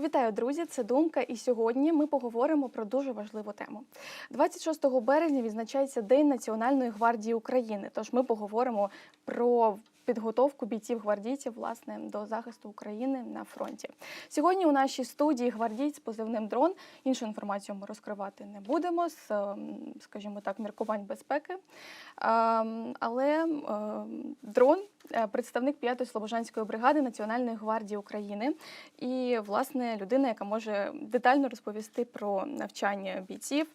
Вітаю, друзі! Це думка. І сьогодні ми поговоримо про дуже важливу тему. 26 березня відзначається День Національної гвардії України. Тож ми поговоримо про підготовку бійців гвардійців власне до захисту України на фронті. Сьогодні у нашій студії гвардійць з позивним дрон. Іншу інформацію ми розкривати не будемо з, ем, скажімо так, міркувань безпеки. Ем, Але ем, дрон е, представник 5-ї Слобожанської бригади Національної гвардії України і, власне, людина, яка може детально розповісти про навчання бійців.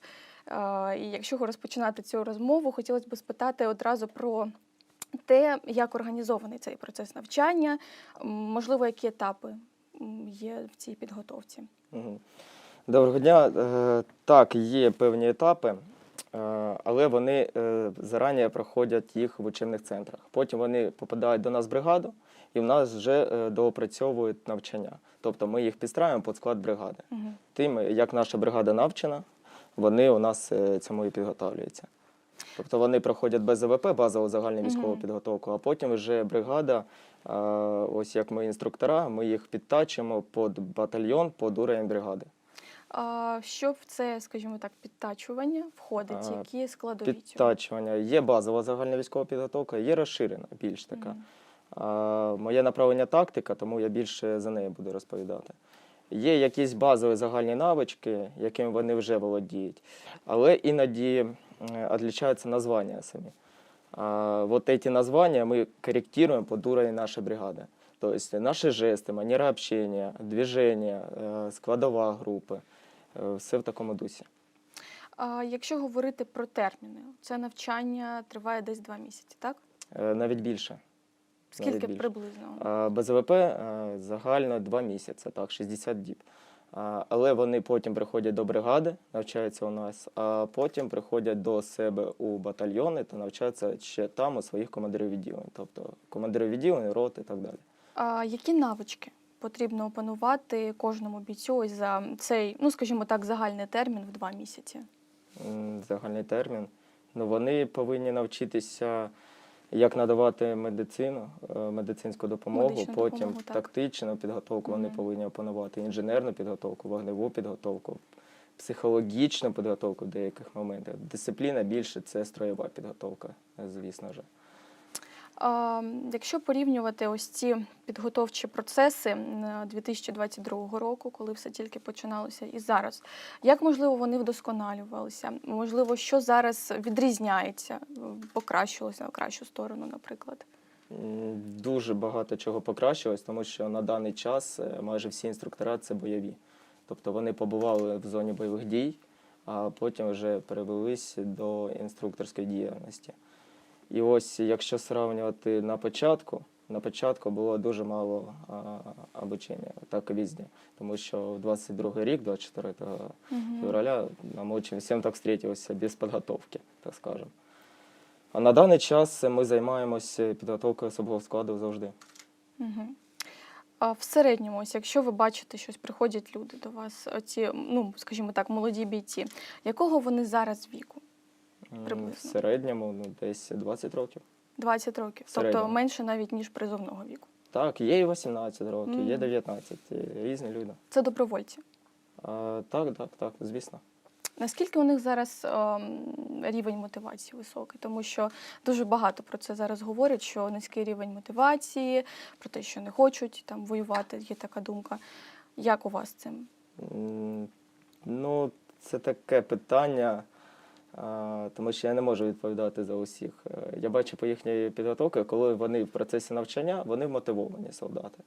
Е, І якщо розпочинати цю розмову, хотілося б спитати одразу про те, як організований цей процес навчання, можливо, які етапи є в цій підготовці. Доброго дня. Е, Так, є певні етапи, е, але вони е, зарані проходять їх в учебних центрах. Потім вони попадають до нас в бригаду, і в нас вже доопрацьовують навчання. Тобто ми їх підстраюємо під склад бригади. Мгм. Тим, як наша бригада навчена, вони у нас цьому і підготовлюються. Тобто вони проходять без АВП, базову загальну військову підготовку, а потім вже бригада, ось як ми інструктора, ми їх підтачимо під батальйон, під уровень бригади. А що в це, скажімо так, підтачування входить? Які складові? Підтачування. Є базова загальна військова підготовка, є розширена більш така. А, моє направлення тактика, тому я більше за неї буду розповідати Є якісь базові загальні навички, якими вони вже володіють, але іноді е, відрізняються названня самі. А, вот эти названия мы корректируем под уровень нашей бригады. То есть наши жесты, манера общения, движения, е, складова групи, е, все в такому дусі. А якщо говорити про терміни, це навчання триває десь два місяці, так? Е, Навіть більше. Скільки більше. приблизно? А, Без АВП е, загально 2 місяці, так, 60 діб. А, Але вони потім приходять до бригади, навчаються у нас, а потім приходять до себе у батальйони та навчаються ще там у своїх командирів відділень, тобто командирів відділень, рот і так далі. А які навички потрібно опанувати кожному бійцю ось за цей, ну скажімо так, загальний термін в два місяці? М, Загальний термін. Ну, вони повинні навчитися, як надавати медицину, е, медицинську допомогу, Медичну потім допомогу, так. тактичну підготовку вони повинні опанувати, інженерну підготовку, вогневу підготовку, психологічну підготовку в деяких моментах. Дисципліна більше це строєва підготовка, звісно ж. Якщо порівнювати ось ці підготовчі процеси 2022 року, коли все тільки починалося, і зараз, як можливо вони вдосконалювалися? Можливо, що зараз відрізняється, покращилося на кращу сторону, наприклад? Дуже багато чого покращилось, тому що на даний час е, майже всі інструктора це бойові. Тобто вони побували в зоні бойових дій, а потім вже перевелись до інструкторської діяльності. І ось якщо сравнювати на початку, на початку було дуже мало а, обучення, так і везде. Тому що в 22 рік, 24 февраля, нам очень всем так встретилося без підготовки, так скажемо. А на даний час ми займаємося підготовкою особового складу завжди. Угу. А в середньому, ось якщо ви бачите, щось приходять люди до вас, оці, ну скажімо так, молоді бійці, якого вони зараз віку? Приблизно. В середньому ну, десь 20 років. 20 років, тобто менше навіть ніж призовного віку. Так, є і 18 років, є Мгм. 19, і різні люди. Це добровольці. А, так, так, так, звісно. Наскільки у них зараз ем, рівень мотивації високий? Тому що дуже багато про це зараз говорять, що низький рівень мотивації, про те, що не хочуть там воювати, є така думка. Як у вас з цим? М, Ну, це таке питання, тому що я не можу відповідати за усіх. Е, Я бачу по їхній підготовці, коли вони в процесі навчання, вони мотивовані солдати.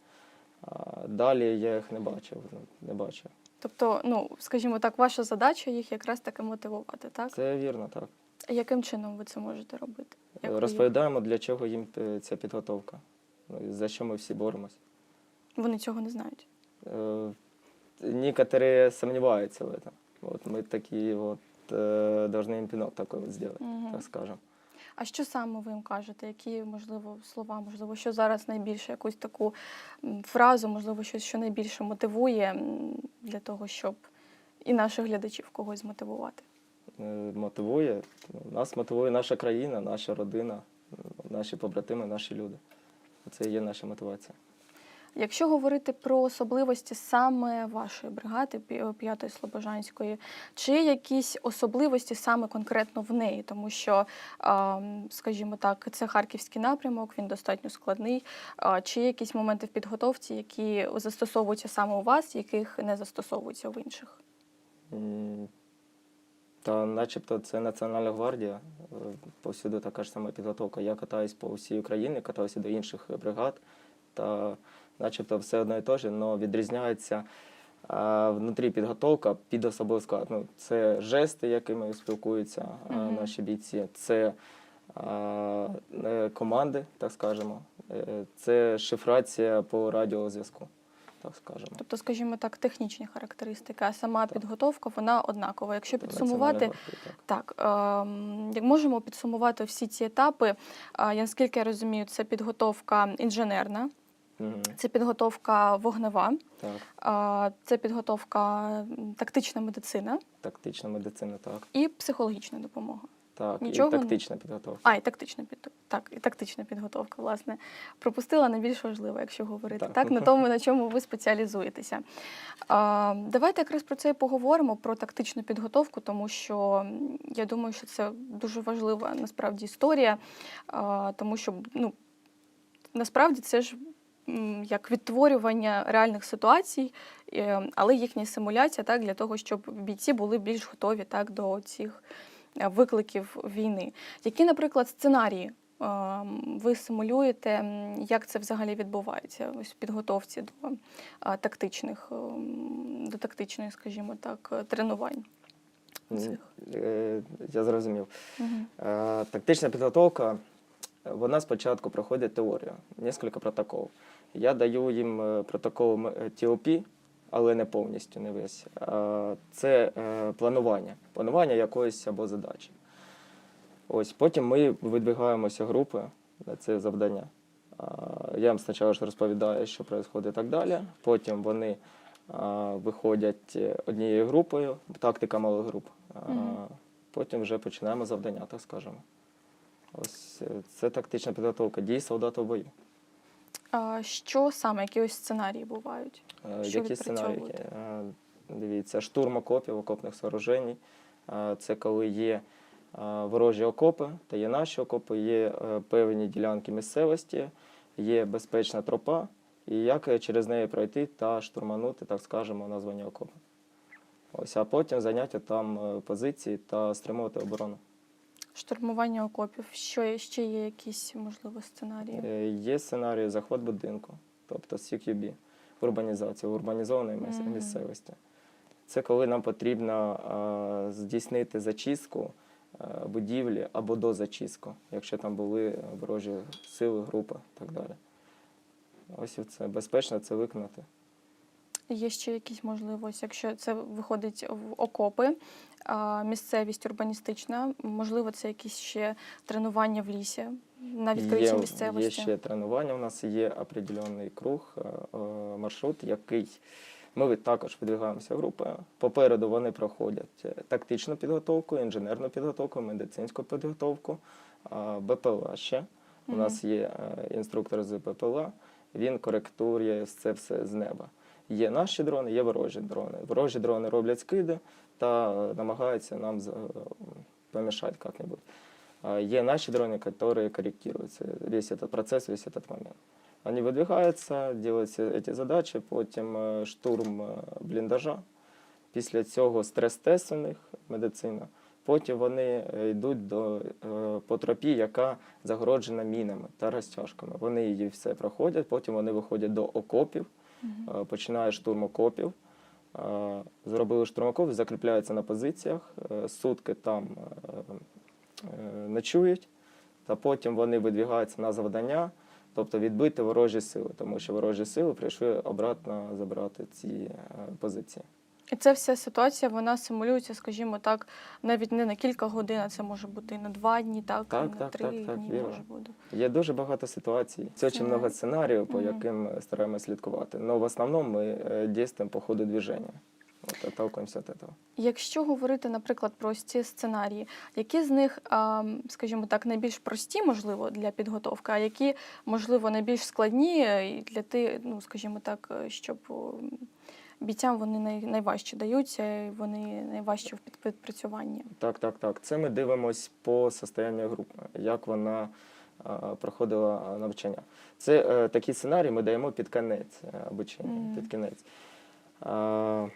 А далі я їх не бачив. ну, Не бачив. Тобто, ну скажімо так, ваша задача їх якраз таки мотивувати, так? Це вірно, так. А Яким чином ви це можете робити? Як ви їх- Розповідаємо, для чого їм е, ця підготовка, ну, і за що ми всі боремось. Вони цього не знають. Э, Некоторые сомневаются в этом. Вот мы такие вот э, должны им пинок такой вот сделать, Мгм. так скажем. А що саме ви їм кажете? Які, можливо, слова, можливо, що зараз найбільше якусь таку фразу, можливо, щось, що найбільше мотивує для того, щоб і наших глядачів когось змотивувати? Е, Мотивує. ну, Нас мотивує наша країна, наша родина, е, наші побратими, наші люди. Це є наша мотивація. Якщо говорити про особливості саме вашої бригади пі- п'ятої Слобожанської, чи якісь особливості саме конкретно в неї, тому що, скажімо так, це харківський напрямок, він достатньо складний. Чи якісь моменти в підготовці, які застосовуються саме у вас, яких не застосовуються в інших? Та начебто це Національна гвардія. е, Повсюди така ж сама підготовка. Я катаюсь по всій Україні, катався до інших бригад, та начебто все одно і те ж, але відрізняється а, внутрі підготовка під особовий склад. Ну, це жести, якими спілкуються а, наші бійці, це а, е, команди, так скажемо, е, це шифрація по радіозв'язку, так скажемо. Тобто, скажімо так, технічні характеристики, а сама підготовка вона однакова. Якщо підсумувати, так. Так, як можемо підсумувати всі ці етапи, я наскільки я розумію, це підготовка інженерна. Це підготовка вогнева, Так, це підготовка тактична медицина тактична медицина, так. і психологічна допомога. Так, Нічого і не- тактична підготовка. А, і тактична під... так, і тактична підготовка, власне. Пропустила найбільш важливо, якщо говорити так, Так. на тому, на чому ви спеціалізуєтеся. А, давайте якраз про це і поговоримо, про тактичну підготовку, тому що я думаю, що це дуже важлива насправді історія, а, тому що ну, насправді це ж як відтворювання реальних ситуацій, е, але їхня симуляція так, для того, щоб бійці були більш готові так, до цих е, викликів війни. Які, наприклад, сценарії е, ви симулюєте, як це взагалі відбувається ось в підготовці до тактичних, до тактичної, скажімо так, тренувань? Цих? Я зрозумів. Е, Тактична підготовка, вона спочатку проходить теорію, кілька протоколів. Я даю їм е, протокол м- е, але не повністю, не весь. Це е, планування, планування якоїсь або задачі. Ось потім ми видвигаємося групи на це завдання. Я їм спочатку розповідаю, що відбувається і так далі. Потім вони виходять однією групою, тактика малих груп. Потім вже починаємо завдання, так скажемо. Ось це тактична підготовка дій солдата в бою. А що саме, які ось сценарії бувають? Що Які сценарії? Дивіться, штурм окопів, окопних сооружень. Це коли є ворожі окопи, та є наші окопи, є е, певні ділянки місцевості, є безпечна тропа, і як е, через неї пройти та штурманути, так скажемо, названі окопи. Ось, а потім зайняття там е, позиції та стримувати оборону. Штурмування окопів. Що ще є якісь можливо сценарії? Е, Є сценарій захват будинку, тобто CQB, урбанізація, урбанізованої місцевості. Це коли нам потрібно а, здійснити зачистку а, будівлі або до зачистку, якщо там були ворожі сили, групи і так далі. Ось це безпечно це виконати. Є ще якісь можливості, якщо це виходить в окопи, місцевість урбаністична, можливо, це якісь ще тренування в лісі на відкритій Є, місцевості. є ще тренування. У нас є определений круг, е, е, маршрут, який ми також видвигаємося групою. Попереду вони проходять е, тактичну підготовку, інженерну підготовку, медицинську підготовку, БПЛА ще. У нас є інструктор з БПЛА, він коректує це все з неба. Є наші дрони, є ворожі дрони. Ворожі дрони роблять скиди та е, намагаються нам за- помішати як-небудь. А Є наши дроны, которые корректируются весь этот процесс, весь этот момент. Они выдвигаються, делают всі эти задачі, потім е, штурм е, бліндажа, після цього стрес-тест у них, медицина. Потім вони е, йдуть до, е, по тропі, яка загороджена мінами та розтяжками. Вони її все проходять, потім вони виходять до окопів, Е, починає штурм окопів. Е, Зробили штурм окопів, закріпляються на позиціях, е, сутки там ночують, та потім вони видвігаються на завдання, тобто відбити ворожі сили, тому що ворожі сили прийшли обратно забрати ці позиції. І ця вся ситуація вона симулюється, скажімо так, навіть не на кілька годин, а це може бути і на два дні, так, Так, і на так, три так, так, дні вірно. може бути. Є дуже багато ситуацій, це дуже Сценарій. багато сценаріїв, по Мгм. яким стараємося слідкувати. Але в основному ми е, по ходу движення. от, отталкуємося від цього. Якщо говорити, наприклад, про ось ці сценарії, які з них, скажімо так, найбільш прості, можливо, для підготовки, а які, можливо, найбільш складні е, для ти, ну, скажімо так, е, щоб бійцям вони най, найважче даються, вони найважчі в під- відпрацюванні. Так, так, так. Це ми дивимось по состоянню групи, як вона проходила навчання. Це е, такі сценарії ми даємо під кінець е, обучення. Мгм. Під кінець. А,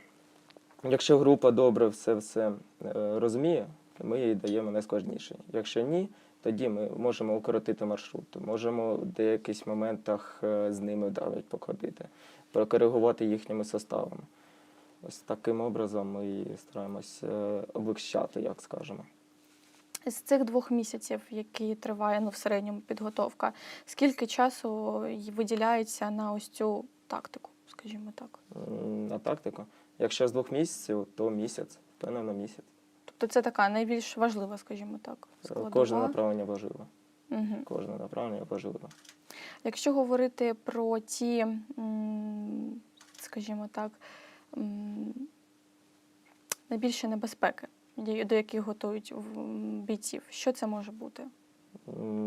якщо група добре все, все е, розуміє, ми їй даємо найскладніший. Якщо ні, тоді ми можемо укоротити маршрут, можемо в деяких моментах е, з ними навіть походити, прокоригувати їхніми составами. Ось таким образом ми і стараємось е, облегчати, як скажемо. З цих двох місяців, які триває ну, в середньому підготовка, скільки часу виділяється на ось цю тактику, скажімо так? На тактику. Якщо з двох місяців, то місяць, впевнено місяць. Тобто це така найбільш важлива, скажімо так, складова. Кожне направлення важливо. Угу. Кожне направлення важливо. Якщо говорити про ті, скажімо так, найбільші небезпеки, до яких готують бійців, що це може бути?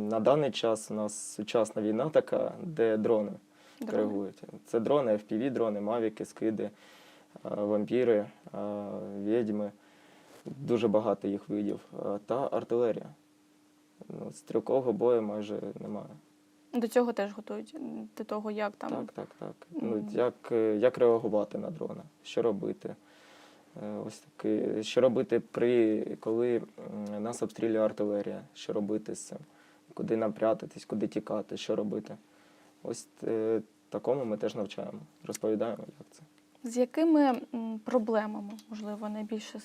На даний час у нас сучасна війна така, де дрони Дрони? коригують. Це дрони, FPV-дрони, мавіки, скиди, вампіри, відьми. Дуже багато їх видів. Та артилерія. Ну, стрілкового бою майже немає. До цього теж готують, до того, як там. Так, так, так. Ну, як, е, як реагувати на дрона? Що робити? Е, Ось таки, що робити при коли нас обстрілює артилерія? Що робити з цим? Куди нам прятатись, куди тікати, що робити? Ось е, такому ми теж навчаємо, розповідаємо, як це. З якими проблемами, можливо, найбільше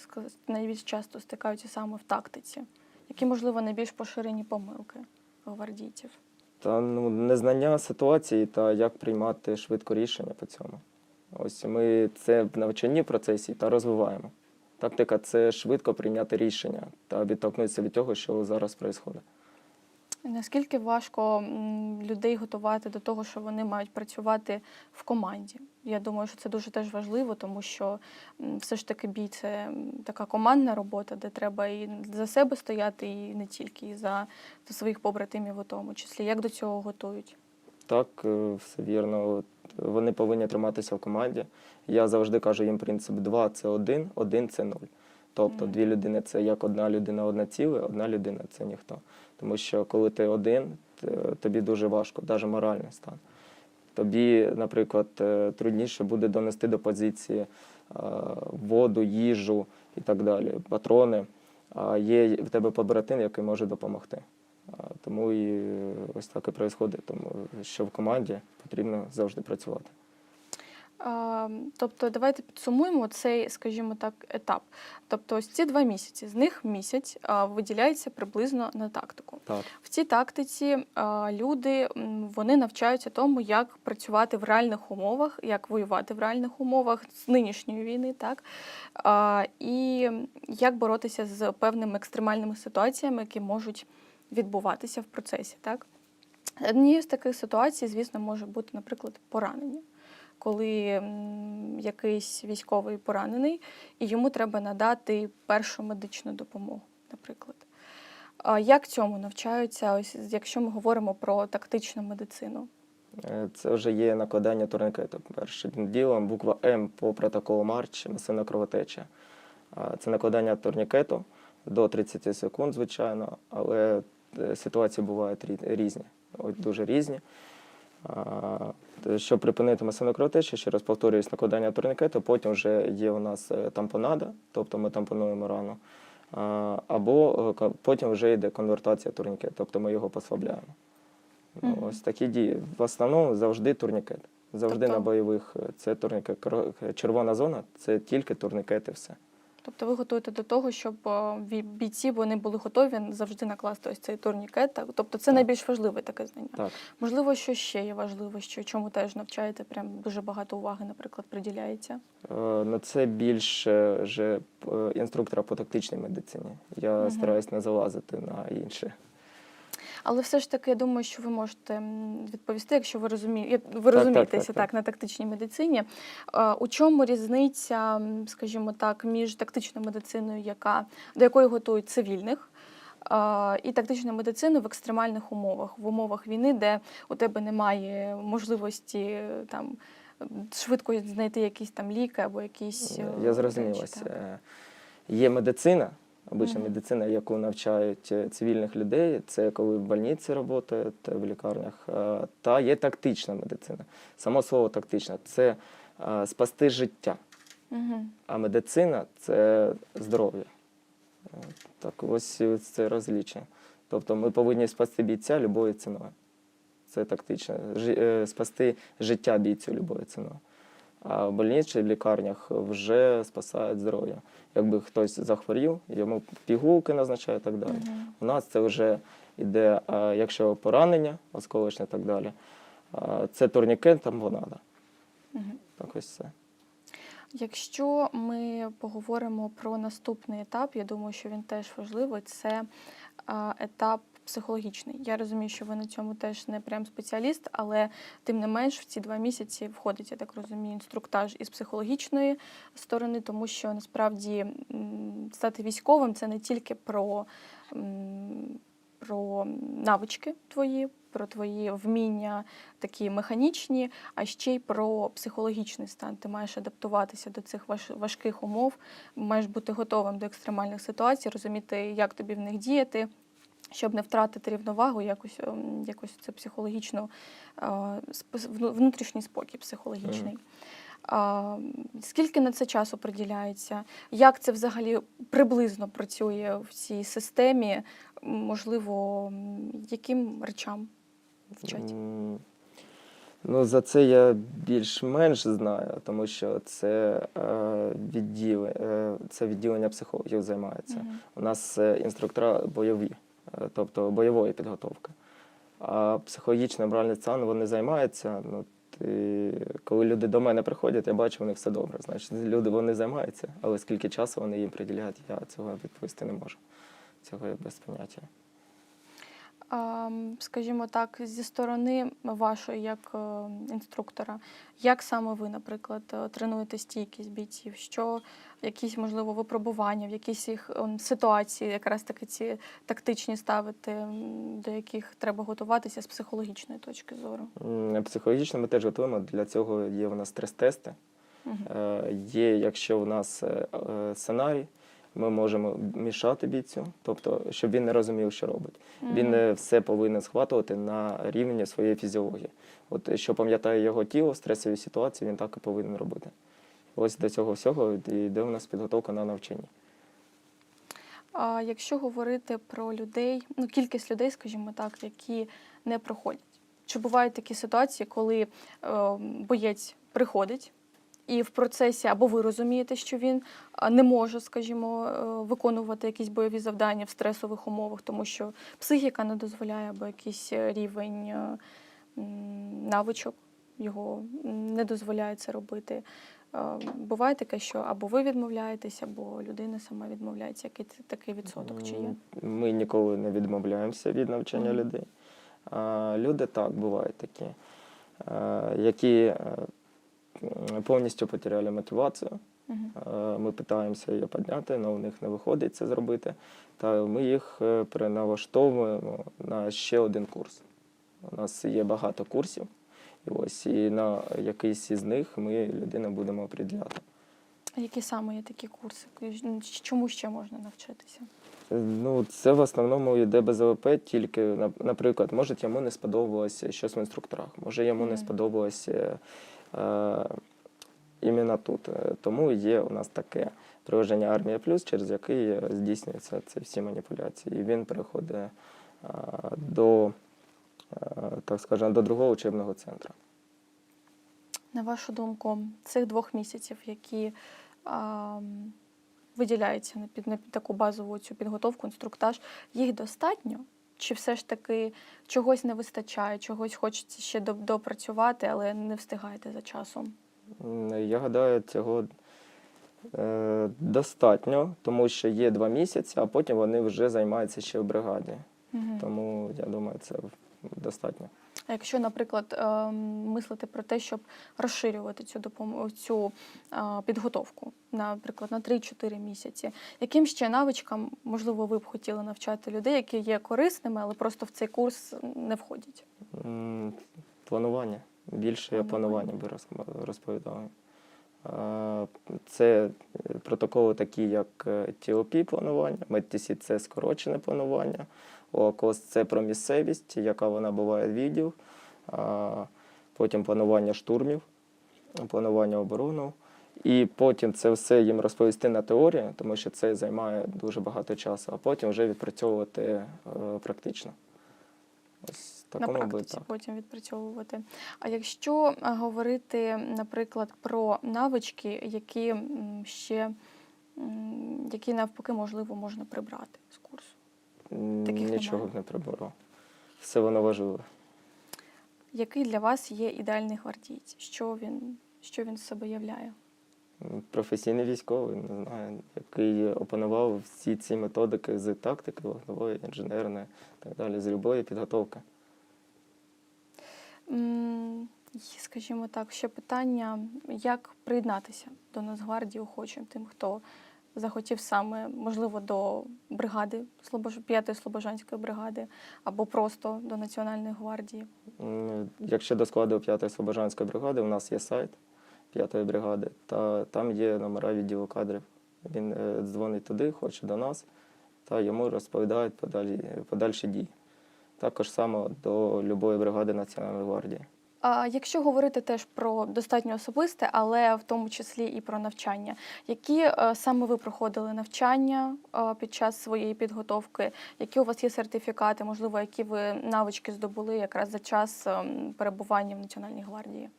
найбільш часто стикаються саме в тактиці? Які, можливо, найбільш поширені помилки гвардійців? Та ну, незнання ситуації та як приймати швидко рішення по цьому. Ось ми це в навчанні процесі та розвиваємо. Тактика це швидко прийняти рішення та відтолкнутися від того, що зараз відбувається. Наскільки важко людей готувати до того, що вони мають працювати в команді? Я думаю, що це дуже теж важливо, тому що все ж таки бій це така командна робота, де треба і за себе стояти, і не тільки і за, своїх побратимів у тому числі. Як до цього готують? Так, е, все вірно. Вони повинні триматися в команді. Я завжди кажу їм принцип: два це один, один це нуль. Тобто дві людини це як одна людина, одна ціле, одна людина це ніхто. Тому що коли ти один, тобі дуже важко, навіть моральний стан. Тобі, наприклад, е, трудніше буде донести до позиції е, воду, їжу і так далі, патрони. А є в тебе побратим, який може допомогти. Тому і е, ось так і відбувається, тому що в команді потрібно завжди працювати. Тобто, давайте підсумуємо цей, скажімо так, етап. Тобто, ось ці два місяці, з них місяць виділяється приблизно на тактику. Так, В цій тактиці люди вони навчаються тому, як працювати в реальних умовах, як воювати в реальних умовах з нинішньої війни, так і як боротися з певними екстремальними ситуаціями, які можуть відбуватися в процесі. Так? Однією з таких ситуацій, звісно, може бути, наприклад, поранення. Коли якийсь військовий поранений, і йому треба надати першу медичну допомогу, наприклад. Як цьому навчаються, ось якщо ми говоримо про тактичну медицину? Е, це вже є накладання турникету. Першим ділом буква М по протоколу Марч, масивна кровотеча. Це накладання турнікету до 30 секунд, звичайно, але е, ситуації бувають різні, дуже різні. Щоб припинити масивну кровотечу, ще раз повторююсь, накладання турнікету, потім вже є у нас е, тампонада, тобто ми тампонуємо рану. Або е, потім вже йде конвертація турнікету, тобто ми його послабляємо. Ну, Мгм. ось такі дії. В основному завжди турнікет. Завжди Тобто- на бойових е, це турнікет. Червона зона це тільки турнікет і все. Тобто ви готуєте до того, щоб е, бійці вони були готові завжди накласти ось цей турнікет. Так? Тобто це Так. найбільш важливе таке знання. Так. Можливо, що ще є важливо, що чому теж навчаєте, прям дуже багато уваги, наприклад, приділяється. Е, Ну, це більше вже е, інструктора по тактичній медицині. Я угу. стараюсь не залазити на інше. Але все ж таки, я думаю, що ви можете відповісти, якщо ви розумієте, ви так, розумієтеся так, так, так. на тактичній медицині. Е, У чому різниця, скажімо так, між тактичною медициною, яка до якої готують цивільних? е, І тактичною медициною в екстремальних умовах, в умовах війни, де у тебе немає можливості е, там швидко знайти якісь там ліки або якісь е, Я речі, вас. так. Е, Є медицина, обична медицина, яку навчають е, цивільних людей. Це коли в больниці працюють, в лікарнях. Е, Та є тактична медицина. Само слово тактична це е, спасти життя. Мгм. А медицина це здоров'я. Е, Так ось це розлічення. Тобто ми повинні спасти бійця любою ціною. Це тактично. Жи- е, Спасти життя бійцю любою ціною. А в больниці, в лікарнях вже спасають здоров'я. Якби хтось захворів, йому пігулки назначають і так далі. Мгм. У нас це вже йде, якщо поранення, осколочне і так далі, це турнікет, тамбонада. Мгм. Так ось все. Якщо ми поговоримо про наступний етап, я думаю, що він теж важливий. Це етап психологічний. Я розумію, що ви на цьому теж не прям спеціаліст, але тим не менш в ці два місяці входить, я так розумію, інструктаж із психологічної сторони, тому що насправді стати військовим це не тільки про. Про навички твої, про твої вміння такі механічні, а ще й про психологічний стан. Ти маєш адаптуватися до цих важких умов, маєш бути готовим до екстремальних ситуацій, розуміти, як тобі в них діяти. Щоб не втратити рівновагу, якось, ем, якось це психологічно, е, внутрішній спокій психологічний. А, скільки на це часу приділяється? Як це взагалі приблизно працює в цій системі? Можливо, яким речам вчать? Ну, за це я більш-менш знаю, тому що це, е, відділи, е, це відділення психологів займається. Мгм. У нас інструктора бойові, тобто бойової підготовки. А психологічний моральний стан вони займаються. Ну, ти, коли люди до мене приходять, я бачу, них все добре. Значить, люди вони займаються, але скільки часу вони їм приділяють, я цього відповісти не можу. Цього я без поняття. Скажімо так, зі сторони вашої, як е, інструктора, як саме ви, наприклад, е, тренуєте стійкість бійців? Що якісь, можливо, випробування, в якісь їх ем, ситуації, якраз таки ці тактичні ставити, до яких треба готуватися з психологічної точки зору? Психологічно ми теж готуємо. Для цього є у нас стрес-тести. Е, Є, якщо у нас сценарій, ми можемо мішати бійцю, тобто, щоб він не розумів, що робить. Він Мгм. е, все повинен схватувати на рівні своєї фізіології. От що пам'ятає його тіло в стресовій ситуації, він так і повинен робити. Ось до цього всього йде у нас підготовка на навчанні. А якщо говорити про людей, ну кількість людей, скажімо так, які не проходять, чи бувають такі ситуації, коли е, боєць приходить, і в процесі або ви розумієте, що він не може, скажімо, е, виконувати якісь бойові завдання в стресових умовах, тому що психіка не дозволяє, або якийсь е, рівень е, навичок його не дозволяє це робити. Буває таке, що або ви відмовляєтесь, або людина сама відмовляється. Який такий відсоток чи є? Ми ніколи не відмовляємося від навчання Мгм. людей. Люди так бувають такі, які повністю потеряли мотивацію. Е, Ми намагаємося її підняти, але у них не виходить це зробити. Та ми їх е, переналаштовуємо на ще один курс. У нас є багато курсів, і ось і на якийсь із них ми людину будемо определяти. А Які саме є такі курси? Чому ще можна навчитися? Е, Ну, це в основному йде без ОВП, тільки, наприклад, може йому не сподобалося щось в інструкторах, може йому не Мгм. сподобалося іменно тут. Е, Тому є у нас таке приложення Армія Плюс, через який е, здійснюються ці всі маніпуляції. І він переходить е, до, е, так скажемо, до другого учебного центру. На вашу думку, цих двох місяців, які а, виділяються на, під, на під таку базову цю підготовку, інструктаж, їх достатньо? Чи все ж таки чогось не вистачає, чогось хочеться ще допрацювати, але не встигаєте за часом? Я гадаю, цього е, достатньо, тому що є два місяці, а потім вони вже займаються ще в бригаді. Угу. Тому я думаю, це достатньо. А якщо, наприклад, ем, мислити про те, щоб розширювати цю допомогу, цю підготовку, наприклад, на 3-4 місяці, яким ще навичкам, можливо, ви б хотіли навчати людей, які є корисними, але просто в цей курс не входять? Планування. Більше я Планування. би роз- розповідав. Це е, протоколи такі, як е, TOP планування, MEDTC – це скорочене планування, ОАКОС – це про місцевість, яка вона буває відділ, потім планування штурмів, планування оборону. І потім це все їм розповісти на теорії, тому що це займає дуже багато часу, а потім вже відпрацьовувати е, практично. Ось на практиці так. потім відпрацьовувати. А якщо говорити, наприклад, про навички, які ще які навпаки можливо можна прибрати з курсу. Таких Нічого немає. не прибору. Все воно важливе. Який для вас є ідеальний гвардієць? Що він, що він з себе являє? Професійний військовий, не знаю, який опанував всі ці методики з тактики, вогневої, інженерної, так далі, з любої підготовки. Скажімо так, ще питання, як приєднатися до Нацгвардії охочим, тим, хто захотів саме, можливо, до бригади, Слобож... 5-ї Слобожанської бригади, або просто до Національної гвардії. Якщо до складу 5-ї Слобожанської бригади, у нас є сайт 5-ї бригади, та там є номера відділу кадрів. Він е, дзвонить туди, хоче до нас, та йому розповідають подалі, подальші дії. Також само до любої бригади Національної гвардії. А якщо говорити теж про достатньо особисте, але в тому числі і про навчання, які е, саме ви проходили навчання е, під час своєї підготовки, які у вас є сертифікати, можливо, які ви навички здобули якраз за час ем, перебування в Національній гвардії?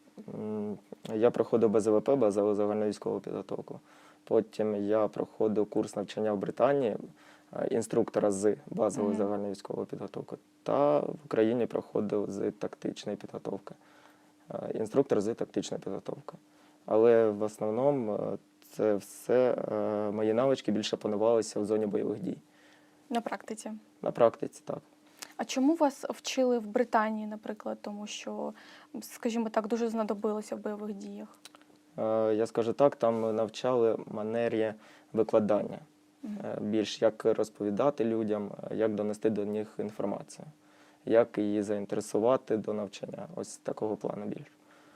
Я проходив БЗВП, базову загальновійськову підготовку. Потім я проходив курс навчання в Британії е, інструктора з базової загальновійськової підготовки. Та в Україні проходив з тактичної підготовки. Е, Інструктор з тактичної підготовки. Але в основному е, це все е, мої навички більше панувалися в зоні бойових дій. На практиці. На практиці так. А чому вас вчили в Британії, наприклад, тому що, скажімо так, дуже знадобилося в бойових діях? Е, Я скажу так, там навчали манері викладання. Е, більш як розповідати людям, е, як донести до них інформацію, як її заінтересувати до навчання. Ось такого плану більше.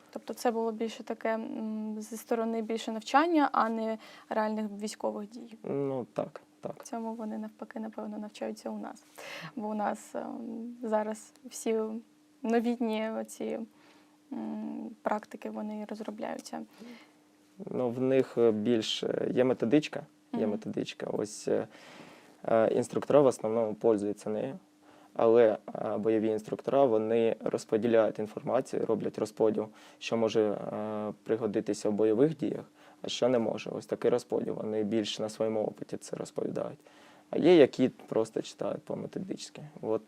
Тобто це було більше таке зі сторони більше навчання, а не реальних військових дій. Ну так, так. Цьому вони навпаки, напевно, навчаються у нас. Бо у нас ем, зараз всі новітні оці практики вони розробляються. Ну, в них е, більш е, є методичка. Є методичка. Ось е, е, інструктора в основному пользуються нею. Але е, бойові інструктора вони розподіляють інформацію, роблять розподіл, що може пригодитися в бойових діях, а що не може. Ось такий розподіл. Вони більш на своєму опиті це розповідають. А є, які просто читають по методичці. От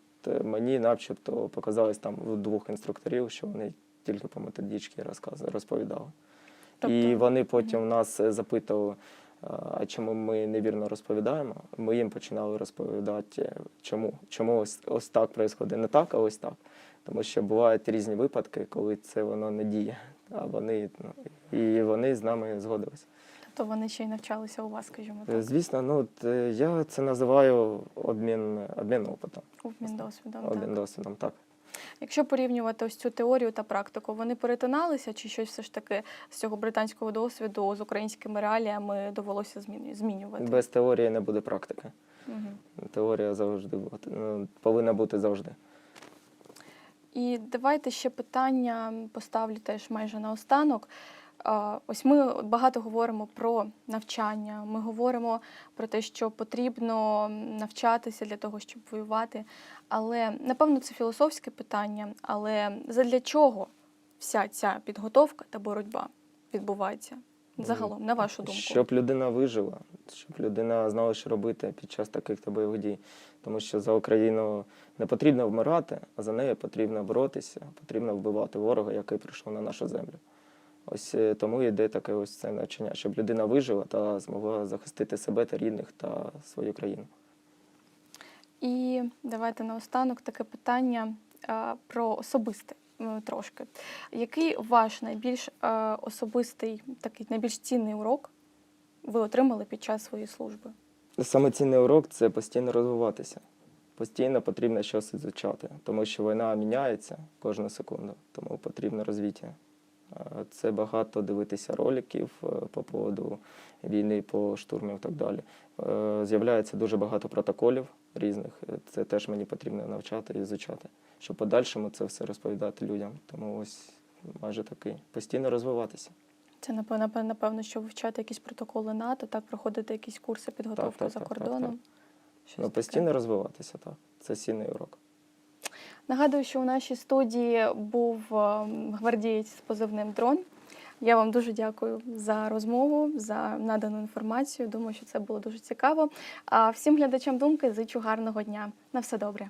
мені начебто показалось там у двох інструкторів, що вони тільки по методичці розповідали. І Тобто- вони потім нас запитували, а, чому ми невірно розповідаємо. Ми їм починали розповідати, чому, чому ось, ось так відбувається, не так, а ось так. Тому що бувають різні випадки, коли це воно не діє. А вони, ну, і вони з нами згодилися. Тобто вони ще й навчалися у вас, скажімо Е, так, Звісно, ну е, я це називаю обмін, обмін опитом, обмін досвідом. обмін Так. досвідом. Так. Якщо порівнювати ось цю теорію та практику, вони перетиналися, чи щось все ж таки з цього британського досвіду з українськими реаліями довелося змінювати? Без теорії не буде практики. Угу. Теорія завжди ну, повинна бути завжди. І давайте ще питання поставлю теж майже наостанок. Ось ми багато говоримо про навчання. Ми говоримо про те, що потрібно навчатися для того, щоб воювати. Але напевно це філософське питання. Але задля чого вся ця підготовка та боротьба відбувається загалом, на вашу думку? Щоб людина вижила, щоб людина знала, що робити під час таких то бойових дій. Тому що за Україну не потрібно вмирати, а за нею потрібно боротися, потрібно вбивати ворога, який прийшов на нашу землю. Ось е, тому йде таке ось це навчання, щоб людина вижила та змогла захистити себе та рідних та свою країну. І давайте наостанок таке питання е, про особисте е, трошки. Який ваш найбільш особистий, такий найбільш цінний урок ви отримали під час своєї служби? Саме цінний урок це постійно розвиватися. Постійно потрібно щось ізучати, тому що війна міняється кожну секунду, тому потрібно розвиття. Це багато дивитися роликів е, по поводу війни, по штурму і так далі. Е, З'являється дуже багато протоколів різних. Е, Це теж мені потрібно навчати і ізучати, щоб подальшому це все розповідати людям. Тому ось майже такий постійно розвиватися. Це напевно, напевно, що вивчати якісь протоколи НАТО, так проходити якісь курси підготовки так, за так, так, кордоном. Щось Ну, постійно розвиватися, так. Це цінний урок. Нагадую, що у нашій студії був ем, гвардієць з позивним дрон. Я вам дуже дякую за розмову, за надану інформацію. Думаю, що це було дуже цікаво. А всім глядачам думки зичу гарного дня. На все добре.